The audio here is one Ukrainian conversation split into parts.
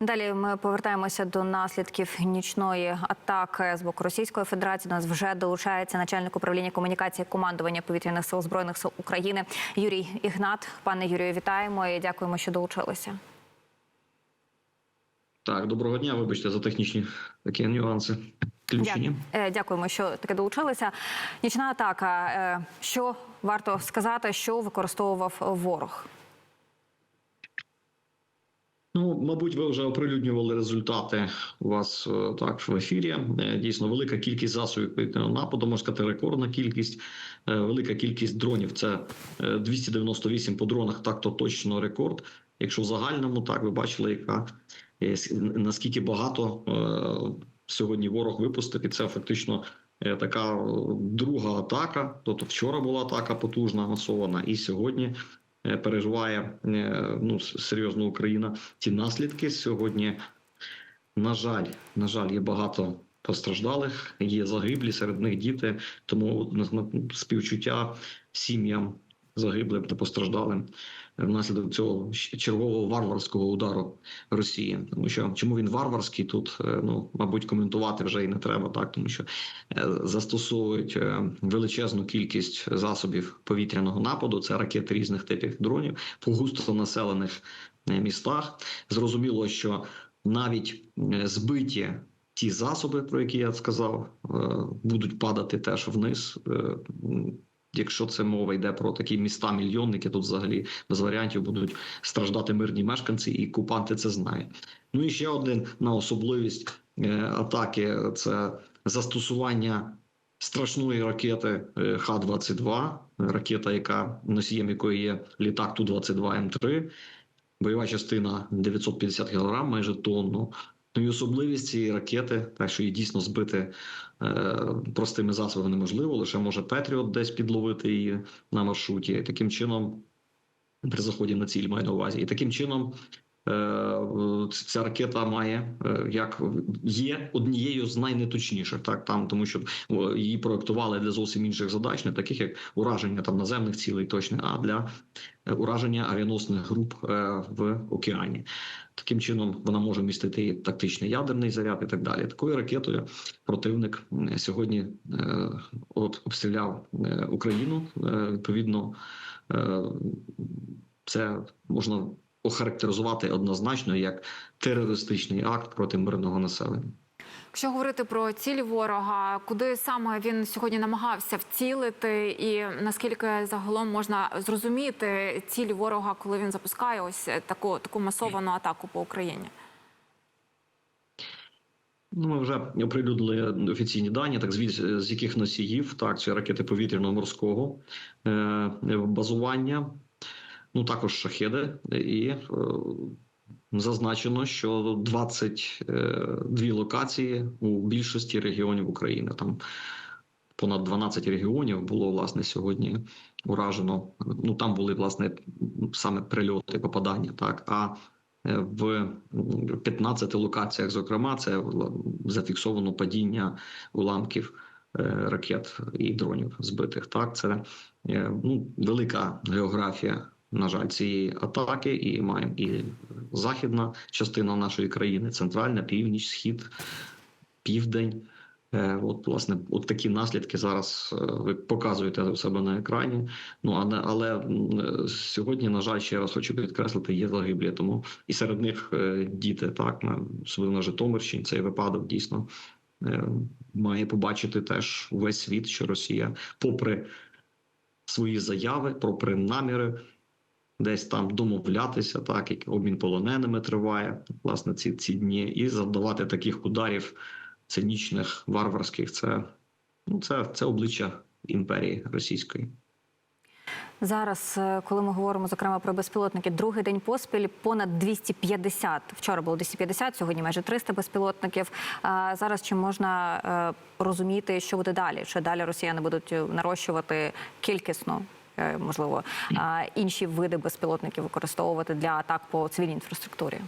Далі ми повертаємося до наслідків нічної атаки з боку Російської Федерації. До нас вже долучається начальник управління комунікації командування повітряних сил збройних сил України Юрій Ігнат. Пане Юрію, вітаємо і дякуємо, що долучилися. Так, доброго дня. Вибачте за технічні такі нюанси. Включення. Е, Дякуємо, що таки долучилися. Нічна атака. Е, Що варто сказати, що використовував ворог? Ну, мабуть, ви вже оприлюднювали результати у вас е, так в ефірі. Е, Дійсно, велика кількість засобів нападу, можна сказати, рекордна кількість, Е, велика кількість дронів. Це е, 298 по дронах. Так, то точно рекорд. Якщо в загальному, так ви бачили, яка наскільки багато сьогодні ворог випустив, і це фактично. Така друга атака. Тобто вчора була атака потужна, масована, і сьогодні переживає е, ну серйозно Україна ці наслідки сьогодні. На жаль, на жаль, є багато постраждалих, є загиблі серед них діти. Тому співчуття сім'ям загиблим та постраждалим внаслідок цього чергового варварського удару Росії. Тому що чому він варварський тут? е, Ну мабуть, коментувати вже і не треба, так тому що е, застосовують е, величезну кількість засобів повітряного нападу. Це ракети різних типів дронів по густонаселених е, містах. Зрозуміло, що навіть збиті ті засоби, про які я сказав, будуть падати теж вниз. Якщо це мова йде про такі міста мільйонники, тут взагалі без варіантів будуть страждати мирні мешканці, і окупанти це знають. Ну і ще один на особливість е, атаки це застосування страшної ракети е, Х-22, ракета, яка носієм якої є літак Ту-22М3, бойова частина 950 кг, майже тонну. Ну і особливість цієї ракети, так що її дійсно збити е, простими засобами неможливо, лише може Петріот десь підловити її на маршруті. І таким чином, при заході на ціль маю на увазі. І таким чином ця ракета має е, як є однією з найнеточніших, так там, тому що її проектували для зовсім інших задач, не таких як ураження там наземних цілей, точно, а для е, ураження авіаносних груп е, в океані. Таким чином вона може містити і тактичний ядерний заряд, і так далі. Такою ракетою противник е, сьогодні е, об- обстріляв е, Україну. Е, Відповідно, е, це можна охарактеризувати однозначно як терористичний акт проти мирного населення. Якщо говорити про цілі ворога, куди саме він сьогодні намагався вцілити, і наскільки загалом можна зрозуміти цілі ворога, коли він запускає ось таку таку масовану атаку по Україні? Ну, ми вже оприлюднили офіційні дані, так звідси з яких носіїв так це ракети повітряного морського е, базування, ну також шахеди, і е, зазначено, що 22 локації у більшості регіонів України. Там понад 12 регіонів було власне сьогодні уражено. Ну там були власне саме прильоти, попадання, так а е, в 15 локаціях, зокрема, це зафіксовано падіння уламків е, ракет і дронів збитих. Так, це е, ну, велика географія. На жаль, цієї атаки, і маємо і західна частина нашої країни, центральна, північ, схід, південь. Е, От, власне, от такі наслідки зараз е, ви показуєте у себе на екрані. Ну але е, сьогодні, на жаль, ще раз хочу підкреслити, є загиблі. Тому і серед них е, діти, так на особливо на Житомирщині, цей випадок дійсно має побачити теж увесь світ, що Росія, попри свої заяви, попри наміри. Десь там домовлятися, так як обмін полоненими триває власне ці ці дні, і завдавати таких ударів цинічних, варварських. Це ну це, це обличчя імперії російської. Зараз, е, коли ми говоримо зокрема про безпілотники, другий день поспіль понад 250. Вчора було 250, сьогодні майже 300 безпілотників. А зараз чи можна е, розуміти, що буде далі? Чи далі росіяни будуть е, нарощувати кількісно? Е, Можливо, інші види безпілотників використовувати для атак по цивільній інфраструктурі.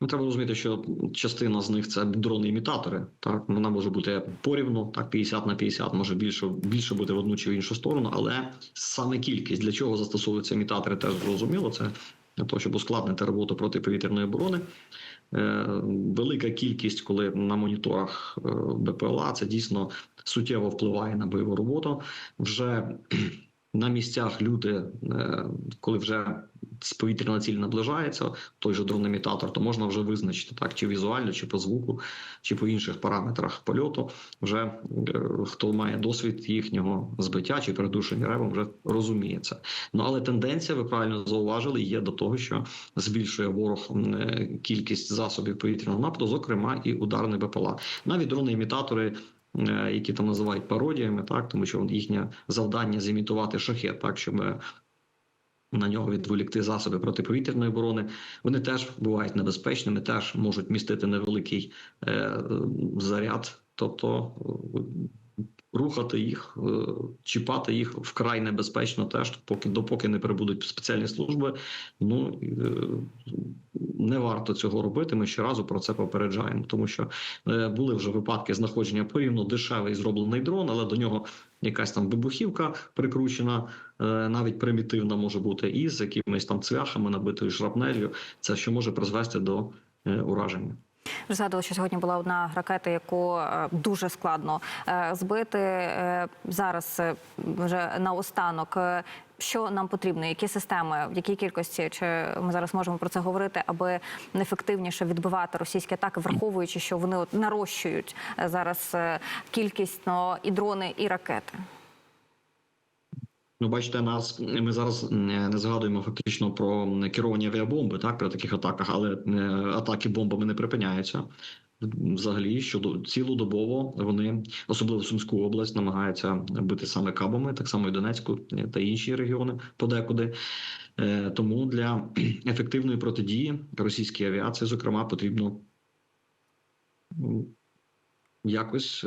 Ну, треба розуміти, що частина з них це дрони-імітатори. Так вона може бути порівну, так 50 на 50, може більше більше бути в одну чи в іншу сторону, але саме кількість для чого застосовуються імітатори, теж зрозуміло. Це для того, щоб ускладнити роботу протиповітряної оборони. Е, Велика кількість, коли на моніторах е, БПЛА, це дійсно суттєво впливає на бойову роботу. Вже на місцях люди, е, коли вже повітряна ціль наближається, той же дрон-імітатор, то можна вже визначити так, чи візуально, чи по звуку, чи по інших параметрах польоту. Вже е, хто має досвід їхнього збиття чи передушення ревом, вже розуміє це. Ну але тенденція, ви правильно зауважили, є до того, що збільшує ворог е, кількість засобів повітряного нападу, зокрема і ударний БПЛА. Навіть дрони-імітатори. Е, Які там називають пародіями, так? Тому що їхнє завдання зімітувати шахет, так? Щоб е, на нього відволікти засоби протиповітряної оборони. Вони теж бувають небезпечними, теж можуть містити невеликий е, заряд, тобто рухати їх, е, чіпати їх вкрай небезпечно, теж поки допоки не прибудуть спеціальні служби. Ну е, не варто цього робити. Ми щоразу про це попереджаємо, тому що е, були вже випадки знаходження порівняно дешевий зроблений дрон, але до нього якась там вибухівка прикручена, навіть примітивна може бути, і з якимись там цвяхами, набитою шрапнелью. Це що може призвести до ураження. Ви Згадували, що сьогодні була одна ракета, яку е, дуже складно е, збити. Е, Зараз вже наостанок. Що нам потрібно? Які системи, в якій кількості? Чи ми зараз можемо про це говорити, аби ефективніше відбивати російські атаки, враховуючи, що вони от нарощують зараз кількісно і дрони, і ракети? Ну, бачите, нас ми зараз не згадуємо фактично про керовані авіабомби, так при таких атаках, але е, атаки бомбами не припиняються. Взагалі, щодо цілодобово вони, особливо Сумську область, намагаються бити саме кабами, так само і Донецьку е, та інші регіони подекуди. Е, Тому для ефективної протидії російській авіації, зокрема, потрібно якось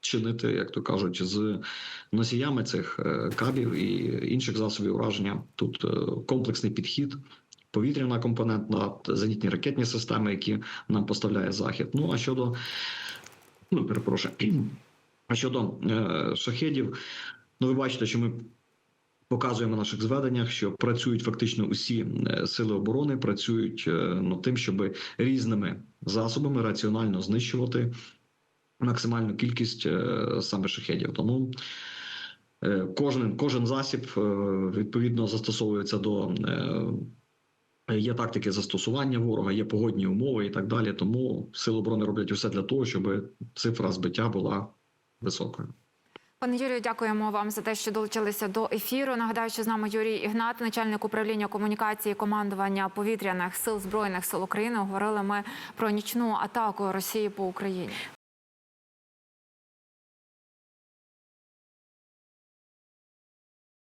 чинити, як то кажуть, з носіями цих е, кабів і інших засобів ураження. Тут е, комплексний підхід, повітряна компонентна, зенітні ракетні системи, які нам поставляє захід. Ну а щодо ну перепрошую, а щодо е, шахедів, ну ви бачите, що ми. Показуємо в наших зведеннях, що працюють фактично усі е, сили оборони, працюють е, над тим, щоб різними засобами раціонально знищувати максимальну кількість е, саме шахедів. Тому е, кожен, кожен засіб е, відповідно застосовується до. Є тактики застосування ворога, є погодні умови і так далі. Тому сили оборони роблять усе для того, щоб цифра збиття була високою. Пане Юрію, дякуємо вам за те, що долучилися до ефіру. Нагадаю, що з нами Юрій Ігнат, начальник управління комунікації командування повітряних сил збройних сил України. Говорили ми про нічну атаку Росії по Україні.